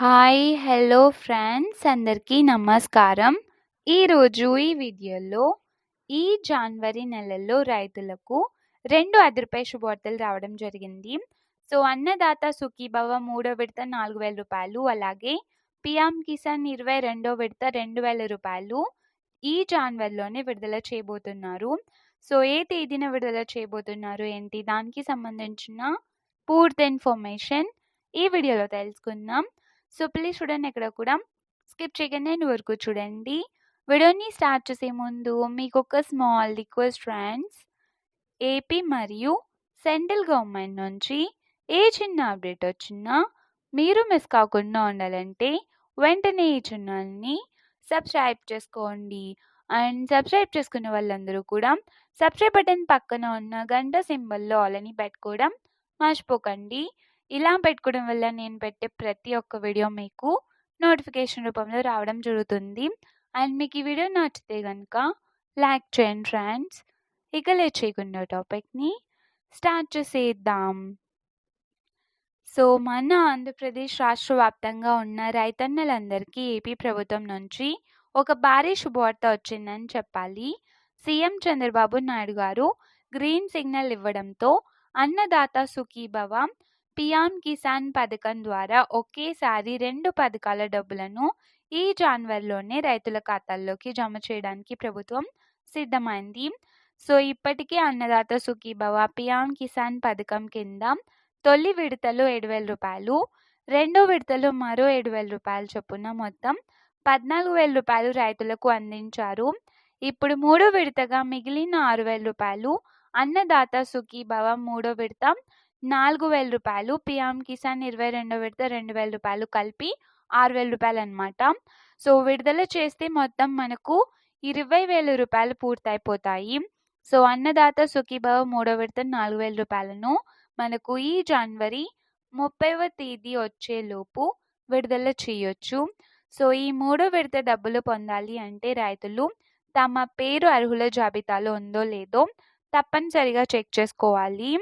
Hi hello friends అందరికీ నమస్కారం. ఈరోజు ఈ వీడియోలో ఈ జనవరి నెలలో రైతులకు రెండు ఐదు రూపాయల శుభవార్తలు రావడం జరిగింది. సో అన్నదాత సుఖీభవ మూడో విడత నాలుగు వేల రూపాయలు అలాగే పిఎం కిసాన్ ఇరవై రెండో విడత రెండు వేల రూపాయలు ఈ జనవరిలోనే విడుదల చేయబోతున్నారు. సో ఏ తేదీన విడుదల చేయబోతున్నారు ఏంటి? దానికి సంబంధించిన పూర్తి ఇన్ఫర్మేషన్ ఈ వీడియోలో తెలుసుకుందాం. సో ప్లీజ్ చూడండి ఎక్కడ కూడా. స్కిప్ చేయకుండా నేను వరకు చూడండి. వీడియోని స్టార్ట్ చేసే ముందు మీకు ఒక స్మాల్ రిక్వెస్ట్ ఫ్రెండ్స్. ఏపీ మరియు సెంట్రల్ గవర్నమెంట్ నుంచి ఏ చిన్న అప్డేట్ వచ్చినా మీరు మిస్ కాకుండా ఉండాలంటే వెంటనే ఈ ఛానల్ని సబ్స్క్రైబ్ చేసుకోండి. అండ్ సబ్స్క్రైబ్ చేసుకున్న వాళ్ళందరూ కూడా సబ్స్క్రైబ్ బటన్ పక్కన ఉన్న గంట సింబల్లో ఆలని పెట్టుకోవడం మర్చిపోకండి. ఇలా పెట్టుకోవడం వల్ల నేను పెట్టే ప్రతి ఒక్క వీడియో మీకు నోటిఫికేషన్ రూపంలో రావడం జరుగుతుంది. అండ్ మీకు ఈ వీడియో నచ్చితే కనుక లైక్ చేయండి ఫ్రెండ్స్. ఇక లేట్ చేయకుండా టాపిక్ని స్టార్ట్ చేసేద్దాం. సో మన ఆంధ్రప్రదేశ్ రాష్ట్ర వ్యాప్తంగా ఉన్న రైతన్నలందరికీ ఏపీ ప్రభుత్వం నుంచి ఒక భారీ శుభవార్త వచ్చిందని చెప్పాలి. సీఎం చంద్రబాబు నాయుడు గారు గ్రీన్ సిగ్నల్ ఇవ్వడంతో అన్నదాత సుఖీభవ పిఎం కిసాన్ పథకం ద్వారా ఒకేసారి రెండు పథకాల డబ్బులను ఈ జనవరిలోనే రైతుల ఖాతాల్లోకి జమ చేయడానికి ప్రభుత్వం సిద్ధమైంది. సో ఇప్పటికే అన్నదాత సుఖీభవ పిఎం కిసాన్ పథకం కింద తొలి విడతలో ఏడు వేల రూపాయలు రెండో విడతలో మరో ఏడు వేల రూపాయలు చొప్పున మొత్తం పద్నాలుగు వేల రూపాయలు రైతులకు అందించారు. ఇప్పుడు మూడో విడతగా మిగిలిన ఆరు వేల రూపాయలు అన్నదాత సుఖీభవ మూడో విడత నాలుగు వేల రూపాయలు పిఎం కిసాన్ ఇరవై రెండో విడత రెండు వేల రూపాయలు కలిపి ఆరు వేల రూపాయలు అనమాట సో విడుదల చేస్తే మొత్తం మనకు ఇరవై వేల రూపాయలు పూర్తయిపోతాయి. సో అన్నదాత సుఖీభవ మూడో విడత నాలుగు వేల రూపాయలను మనకు ఈ జనవరి ముప్పైవ తేదీ వచ్చేలోపు విడుదల చేయొచ్చు. సో ఈ మూడో విడత డబ్బులు పొందాలి అంటే రైతులు తమ పేరు అర్హుల జాబితాలో ఉందో లేదో తప్పనిసరిగా చెక్ చేసుకోవాలి.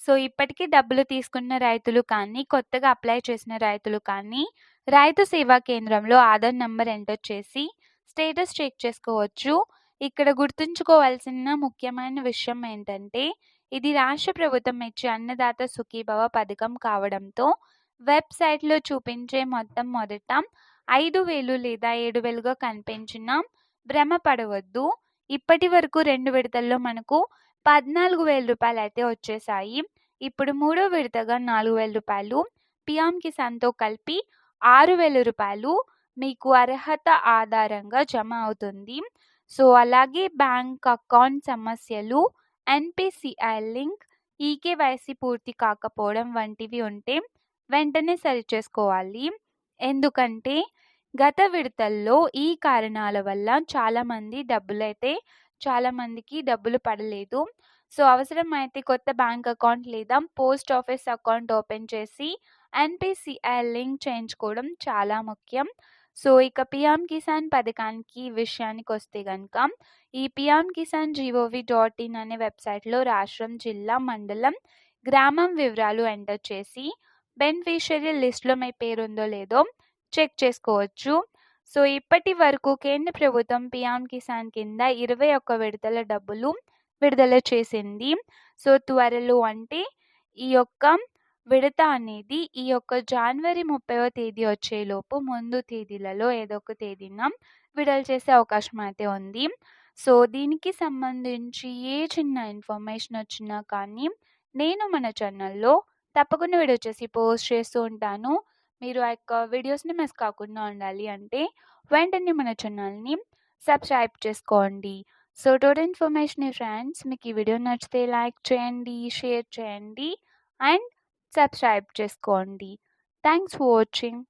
సో ఇప్పటికీ డబ్బులు తీసుకున్న రైతులు కానీ కొత్తగా అప్లై చేసిన రైతులు కానీ రైతు సేవా కేంద్రంలో ఆధార్ నంబర్ ఎంటర్ చేసి స్టేటస్ చెక్ చేసుకోవచ్చు. ఇక్కడ గుర్తుంచుకోవాల్సిన ముఖ్యమైన విషయం ఏంటంటే ఇది రాష్ట్ర ప్రభుత్వం ఇచ్చే అన్నదాత సుఖీభవ పథకం కావడంతో వెబ్సైట్లో చూపించే మొత్తం మొదట ఐదు వేలు లేదా ఏడు వేలుగా కనిపించిన భ్రమపడవద్దు ఇప్పటి వరకు రెండు విడతల్లో మనకు పద్నాలుగు వేల రూపాయలు అయితే వచ్చేసాయి. ఇప్పుడు మూడో విడతగా నాలుగు వేల రూపాయలు పిఎం కిసాన్తో కలిపి ఆరు వేల రూపాయలు మీకు అర్హత ఆధారంగా జమ అవుతుంది. సో అలాగే బ్యాంక్ అకౌంట్ సమస్యలు ఎన్పిసిఐ లింక్ ఈకేవైసీ పూర్తి కాకపోవడం వంటివి ఉంటే వెంటనే సరిచేసుకోవాలి ఎందుకంటే గత విడతల్లో ఈ కారణాల వల్ల చాలామంది డబ్బులైతే చాలామందికి డబ్బులు పడలేదు. సో అవసరమైతే కొత్త బ్యాంక్ అకౌంట్ లేదా పోస్ట్ ఆఫీస్ అకౌంట్ ఓపెన్ చేసి ఎన్పిసిఐ లింక్ చేయించుకోవడం చాలా ముఖ్యం. సో ఇక పిఎం కిసాన్ పథకానికి విషయానికి వస్తే కనుక ఈ PM Kisan GOV dot in అనే వెబ్సైట్లో రాష్ట్రం జిల్లా మండలం గ్రామం వివరాలు ఎంటర్ చేసి బెనిఫిషియరీ లిస్ట్లో మీ పేరు ఉందో లేదో చెక్ చేసుకోవచ్చు. సో ఇప్పటి వరకు కేంద్ర ప్రభుత్వం పిఎం కిసాన్ కింద ఇరవై ఒక్క విడతల డబ్బులు విడుదల చేసింది. సో త్వరలో అంటే ఈ యొక్క విడత అనేది ఈ యొక్క జనవరి ముప్పైవ తేదీ వచ్చేలోపు ముందు తేదీలలో ఏదో ఒక తేదీన విడుదల చేసే అవకాశం అయితే ఉంది. సో దీనికి సంబంధించి ఏ చిన్న ఇన్ఫర్మేషన్ వచ్చినా కానీ నేను మన ఛానల్లో తప్పకుండా వీడియో చేసి పోస్ట్ చేస్తూ ఉంటాను. మీరు ఆ యొక్క వీడియోస్ని మిస్ కాకుండా ఉండాలి అంటే వెంటనే మన ఛానల్ని సబ్స్క్రైబ్ చేసుకోండి. సో టోటల్ ఇన్ఫర్మేషన్ ఫ్రెండ్స్ మీకు ఈ వీడియో నచ్చితే లైక్ చేయండి షేర్ చేయండి అండ్ సబ్స్క్రైబ్ చేసుకోండి. Thanks for watching.